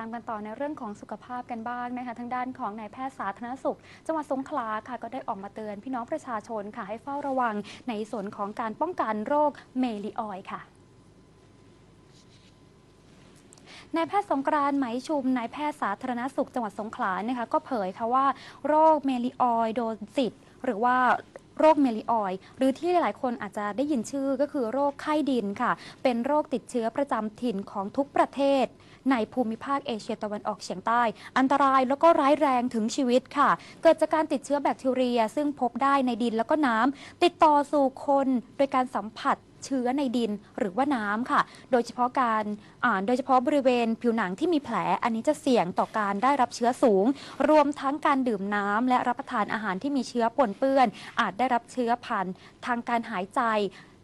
ตามกันต่อในเรื่องของสุขภาพกันบ้างนะคะทางด้านของนายแพทย์สาธารณสุข จังหวัดสงขลาค่ะก็ได้ออกมาเตือนพี่น้องประชาชนค่ะให้เฝ้าระวังในส่วนของการป้องกันโรคเมลิออยค่ะนายแพทย์สงกรานไหมชุมนายแพทย์สาธารณสุขจังหวัดสงขลานะคะก็เผยค่ะว่าโรคเมลิออยด์โดซิตหรือว่า โรคเมลิออย หรือที่หลายๆ คนอาจจะได้ยินชื่อก็คือโรคไข้ดินค่ะ เป็นโรคติดเชื้อประจำถิ่นของทุกประเทศ ในภูมิภาคเอเชียตะวันออกเฉียงใต้ อันตรายแล้วก็ร้ายแรงถึงชีวิตค่ะ เกิดจากการติดเชื้อแบคทีเรีย ซึ่งพบได้ในดินแล้วก็น้ำติดต่อสู่คนโดยการสัมผัส เชื้อในดินหรือว่าน้ำค่ะ โดยเฉพาะการอ่าโดยเฉพาะบริเวณผิวหนังที่มีแผล อันนี้จะเสี่ยงต่อการได้รับเชื้อสูง รวมทั้งการดื่มน้ำและรับประทานอาหารที่มีเชื้อปนเปื้อน อาจได้รับเชื้อผ่านทางการหายใจ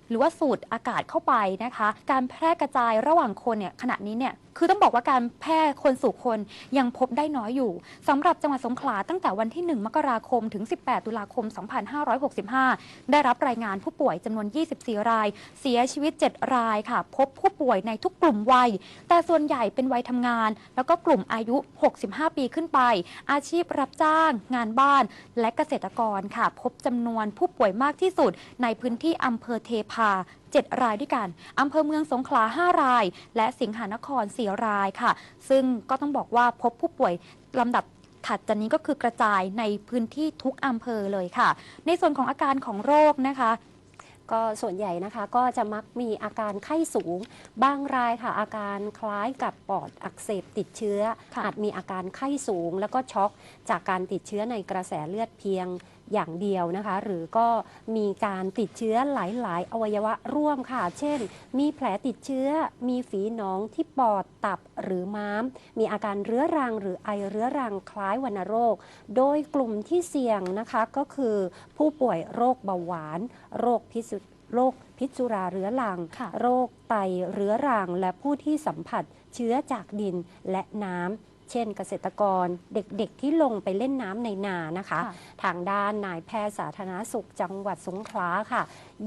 หรือว่าสูดอากาศเข้าไปนะคะ การแพร่กระจายระหว่างคนเนี่ยขณะนี้เนี่ยคือต้องบอกว่าการแพร่คนสู่คนยังพบได้น้อยอยู่สำหรับจังหวัดสงขลาตั้งแต่วันที่ 1 มกราคมถึง 18 ตุลาคม 2565 ได้รับรายงานผู้ป่วยจำนวน 24 ราย เสียชีวิต 7 รายค่ะ พบผู้ป่วยในทุกกลุ่มวัย แต่ส่วนใหญ่เป็นวัยทำงาน แล้วก็กลุ่มอายุ 65 ปีขึ้นไป อาชีพรับจ้าง งานบ้าน และเกษตรกรค่ะ พบจำนวนผู้ป่วยมากที่สุดในพื้นที่อำเภอเทพา 7 รายด้วยกันอำเภอเมืองสงขลา 5 ราย และสิงหานคร 4 รายค่ะ ซึ่งก็ต้องบอกว่าพบผู้ป่วยลำดับถัดจากนี้ก็คือกระจายในพื้นที่ทุกอำเภอเลยค่ะ ในส่วนของอาการของโรคนะคะก็ส่วนใหญ่นะคะก็จะมักมีอาการไข้สูง บางรายค่ะ อาการคล้ายกับปอดอักเสบติดเชื้อค่ะอาจมีอาการไข้สูง แล้วก็ช็อกจากการติดเชื้อในกระแสเลือดเพียง อย่างเดียวนะคะ หรือก็มีการติดเชื้อหลาย ๆ อวัยวะร่วมค่ะ เช่น มีแผลติดเชื้อ มีฝีหนองที่ปอดตับหรือม้าม มีอาการเรื้อรัง หรือไอเรื้อรังคล้ายวัณโรค โดยกลุ่มที่เสี่ยงนะคะก็คือผู้ป่วยโรคเบาหวาน โรคพิษสุโรคพิษสุราเรื้อรังค่ะโรคไตเรื้อรัง และผู้ที่สัมผัสเชื้อจากดินและน้ำ เช่นเกษตรกรเด็กๆที่ลงไปเล่นน้ำในนานะคะ ค่ะ ทางด้านนายแพทย์สาธารณสุขจังหวัดสงขลาค่ะ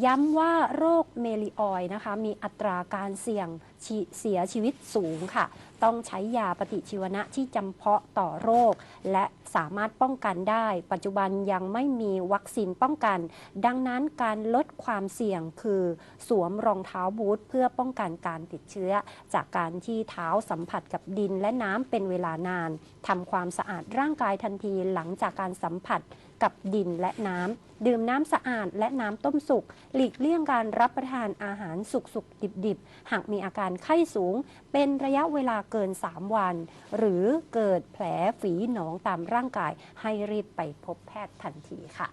ย้ำว่าโรคเมลิออยด์นะคะ มีอัตราการเสี่ยงชีเสียชีวิตสูงค่ะ ต้องใช้ยาปฏิชีวนะที่จำเพาะต่อโรค และสามารถป้องกันได้ ปัจจุบันยังไม่มีวัคซีนป้องกัน ดังนั้นการลดความเสี่ยงคือสวมรองเท้าบูทเพื่อป้องกันการติดเชื้อ จากการที่เท้าสัมผัสกับดินและน้ำเป็นเวลานานทำความสะอาดร่างกายทันทีหลังจากการสัมผัสกับดินและน้ำ ดื่มน้ำสะอาดและน้ำต้มสุก หลีกเลี่ยงการรับประทานอาหารสุกสุกดิบดิบๆหากมีอาการไข้สูง เป็นระยะเวลาเกิน 3 วัน หรือเกิดแผลฝีหนองตามร่างกายให้รีบไปพบแพทย์ทันทีค่ะ